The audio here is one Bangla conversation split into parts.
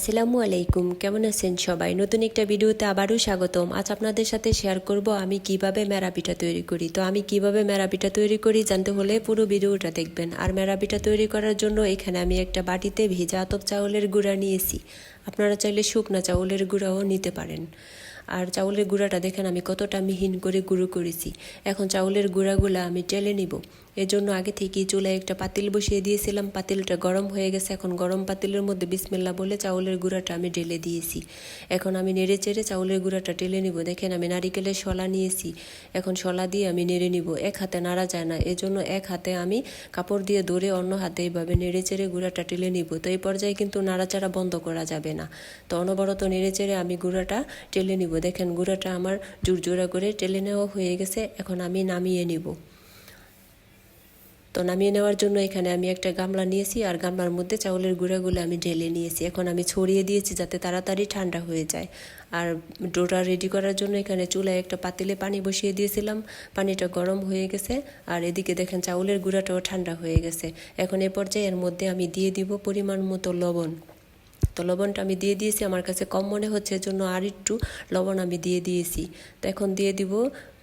আসসালামু আলাইকুম কেমন আছেন সবাই? নতুন একটা ভিডিওতে আবারও স্বাগতম। আজ আপনাদের সাথে শেয়ার করব আমি কীভাবে মেরা পিঠা তৈরি করি। তো আমি কীভাবে মেরা পিঠা তৈরি করি জানতে হলে পুরো ভিডিওটা দেখবেন। আর মেরা পিঠা তৈরি করার জন্য এখানে আমি একটা বাটিতে ভেজা আতপ চাউলের গুঁড়া নিয়েছি। আপনারা চাইলে শুকনা চাউলের গুঁড়াও নিতে পারেন। আর চাউলের গুঁড়াটা দেখেন আমি কতটা মিহিন করে গুঁড়ো করেছি। এখন চাউলের গুঁড়াগুলো আমি টেলে নিব। এজন্য আগে থেকেই চুলায় একটা পাতিল বসিয়ে দিয়েছিলাম। পাতিলটা গরম হয়ে গেছে। এখন গরম পাতিলের মধ্যে বিসমিল্লা বলে চাউলের গুঁড়াটা আমি ঢেলে দিয়েছি। এখন আমি নেড়ে চেড়ে চাউলের গুঁড়াটা টেলে নিব। দেখেন আমি নারিকেলের শলা নিয়েছি। এখন শলা দিয়ে আমি নেড়ে নিব। এক হাতে নাড়া যায় না। এজন্য এক হাতে আমি কাপড় দিয়ে ধরে অন্য হাতে এইভাবে নেড়ে চেড়ে গুঁড়াটা টেলে নিব। তো এই পর্যায়ে কিন্তু নাড়াচাড়া বন্ধ করা যাবে না। তো অনবরত নেড়ে চেড়ে আমি গুঁড়াটা টেলে নিব। দেখেন গুঁড়াটা আমার জোরজোড়া করে টেলে নেওয়া হয়ে গেছে। এখন আমি নামিয়ে নিব। তো নামিয়ে নেওয়ার জন্য এখানে আমি একটা গামলা নিয়েছি, আর গামলার মধ্যে চাউলের গুঁড়াগুলো আমি ঢেলে নিয়েছি। এখন আমি ছড়িয়ে দিয়েছি যাতে তাড়াতাড়ি ঠান্ডা হয়ে যায়। আর ডোটা রেডি করার জন্য এখানে চুলায় একটা পাতিলে পানি বসিয়ে দিয়েছিলাম। পানিটা গরম হয়ে গেছে, আর এদিকে দেখেন চাউলের গুঁড়াটাও ঠান্ডা হয়ে গেছে। এখন এ পর্যায়ে এর মধ্যে আমি দিয়ে দিব পরিমাণ মতো লবণ। তো লবণটা আমি দিয়ে দিয়েছি। আমার কাছে কম মনে হচ্ছে জন্য আর একটু লবণ আমি দিয়ে দিয়েছি। তো এখন দিয়ে দিব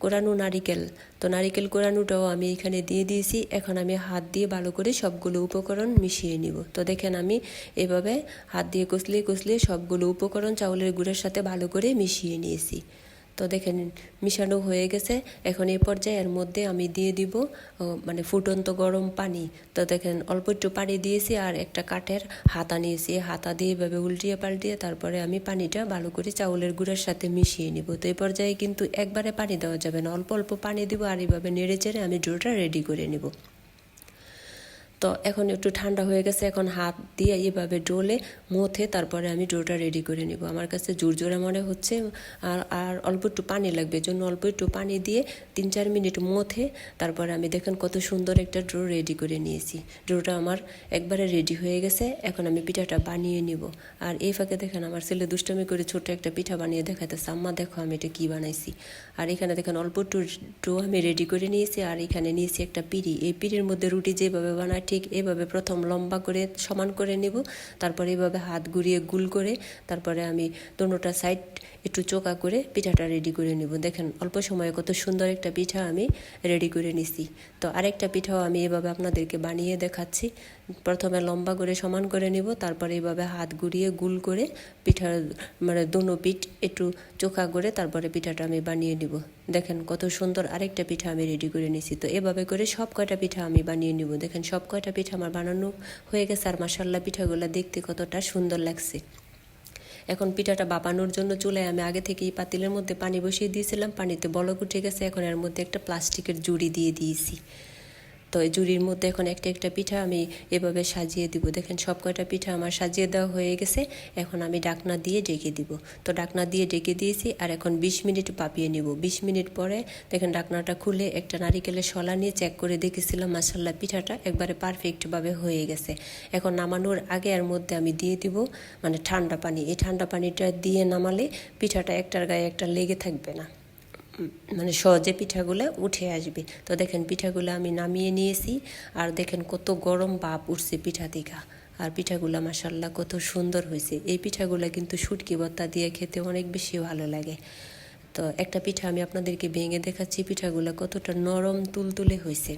কোরানো নারিকেল। তো নারিকেল কোরানোটাও আমি এখানে দিয়ে দিয়েছি। এখন আমি হাত দিয়ে ভালো করে সবগুলো উপকরণ মিশিয়ে নিব। তো দেখেন আমি এভাবে হাত দিয়ে কষলে কষলিয়ে সবগুলো উপকরণ চাউলের গুঁড়ের সাথে ভালো করে মিশিয়ে নিয়েছি। তো দেখেন, মিশানো হয়ে গেছে। এখন এই পর্যায়ে এর মধ্যে আমি দিয়ে দিব মানে ফুটন্ত গরম পানি। তো দেখেন, অল্প একটু পানি দিয়েছি আর একটা কাঠের হাতা নিয়েছি। হাতা দিয়ে এভাবে উল্টিয়ে পাল্টিয়ে তারপরে আমি পানিটা ভালো করে চাউলের গুঁড়ার সাথে মিশিয়ে নিব। তো এই পর্যায়ে কিন্তু একবারে পানি দেওয়া যাবে না। অল্প অল্প পানি দিব আর এইভাবে নেড়ে চেড়ে আমি ডোটা রেডি করে নিব। তো এখন একটু ঠান্ডা হয়ে গেছে, এখন হাত দিয়ে এইভাবে ডোলে মথে তারপরে আমি ডোটা রেডি করে নিব। আমার কাছে জোরে মনে হচ্ছে, আর আর অল্প একটু পানি লাগবে জন্য অল্প একটু পানি দিয়ে তিন চার মিনিট মথে তারপরে আমি দেখেন কত সুন্দর একটা ড্রো রেডি করে নিয়েছি। ড্রোটা আমার একবারে রেডি হয়ে গেছে, এখন আমি পিঠাটা বানিয়ে নিব। আর এই ফাঁকে দেখেন আমার ছেলে দুষ্টামি করে ছোট একটা পিঠা বানিয়ে দেখাতেছে আম্মা, দেখো আমি এটা কী বানাইছি? আর এখানে দেখেন অল্প একটু ড্রো আমি রেডি করে নিয়েছি, আর এখানে নিয়েছি একটা পিড়ি। এই পিড়ির মধ্যে রুটি যেভাবে বানায় ঠিক এভাবে প্রথম লম্বা করে সমান করে নেব, তারপরে এভাবে হাত ঘুরিয়ে গুল করে, তারপরে আমি দোনোটা সাইড একটু চোকা করে পিঠাটা রেডি করে নিব। দেখেন, অল্প সময়ে কত সুন্দর একটা পিঠা আমি রেডি করে নিছি। তো আরেকটা পিঠাও আমি এভাবে আপনাদেরকে বানিয়ে দেখাচ্ছি। প্রথমে লম্বা করে সমান করে নিব, তারপরে এইভাবে হাত ঘুরিয়ে গুল করে পিঠা মানে দোনো পিঠ একটু চোখা করে তারপরে পিঠাটা আমি বানিয়ে নিব। দেখেন, কত সুন্দর আরেকটা পিঠা আমি রেডি করে নিছি। তো এভাবে করে সব কয়টা পিঠা আমি বানিয়ে নিব। দেখেন সব কয়টা পিঠা আমার বানানো হয়ে গেছে আর মাসাল্লা পিঠাগুলো দেখতে কতটা সুন্দর লাগছে। এখন পিঠাটা বাপানোর জন্য চুলায় আমি আগে থেকেই পাতিলের মধ্যে পানি বসিয়ে দিয়েছিলাম। পানিতে বলক উঠে গেছে, এখন এর মধ্যে একটা প্লাস্টিকের জুড়ি দিয়ে দিয়েছি। তো এই জুড়ির মধ্যে এখন একটা একটা পিঠা আমি এভাবে সাজিয়ে দিব। দেখেন সব কয়টা পিঠা আমার সাজিয়ে দেওয়া হয়ে গেছে। এখন আমি ডাকনা দিয়ে ডেকে দিব। তো ডাকনা দিয়ে ডেকে দিয়েছি আর এখন বিশ মিনিট পাপিয়ে নিব। বিশ মিনিট পরে দেখেন ডাকনাটা খুলে একটা নারিকেলের শলা নিয়ে চেক করে দেখেছিলাম মাসাল্লা পিঠাটা একবারে পারফেক্টভাবে হয়ে গেছে। এখন নামানোর আগে এর মধ্যে আমি দিয়ে দিব মানে ঠান্ডা পানি। এই ঠান্ডা পানিটা দিয়ে নামালে পিঠাটা একটার গায়ে একটা লেগে থাকবে না। মানে সহজে পিঠাগুলো উঠে আসবে। তো দেখেন পিঠাগুলো আমি নামিয়ে নিয়েছি আর দেখেন কত গরম বাপ উঠছে পিঠা দীঘা। আর পিঠাগুলো মাসাল্লাহ কত সুন্দর হয়েছে। এই পিঠাগুলো কিন্তু সুটকি ভত্তা দিয়ে খেতে অনেক বেশি ভালো লাগে। তো একটা পিঠা আমি আপনাদেরকে ভেঙে দেখাচ্ছি, পিঠাগুলো কতটা নরম তুলতুলে হয়েছে।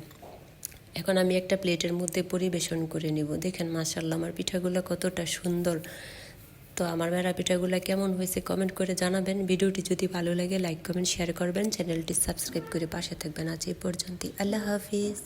এখন আমি একটা প্লেটের মধ্যে পরিবেশন করে নিব। দেখেন মাসাল্লাহ আমার পিঠাগুলো কতটা সুন্দর। তো আমার মেরা পিঠাগুলো কেমন হয়েছে কমেন্ট করে জানাবেন। ভিডিওটি যদি ভালো লাগে লাইক কমেন্ট শেয়ার করবেন। চ্যানেলটি সাবস্ক্রাইব করে পাশে থাকবেন আজ এই পর্যন্ত আল্লাহ হাফিজ।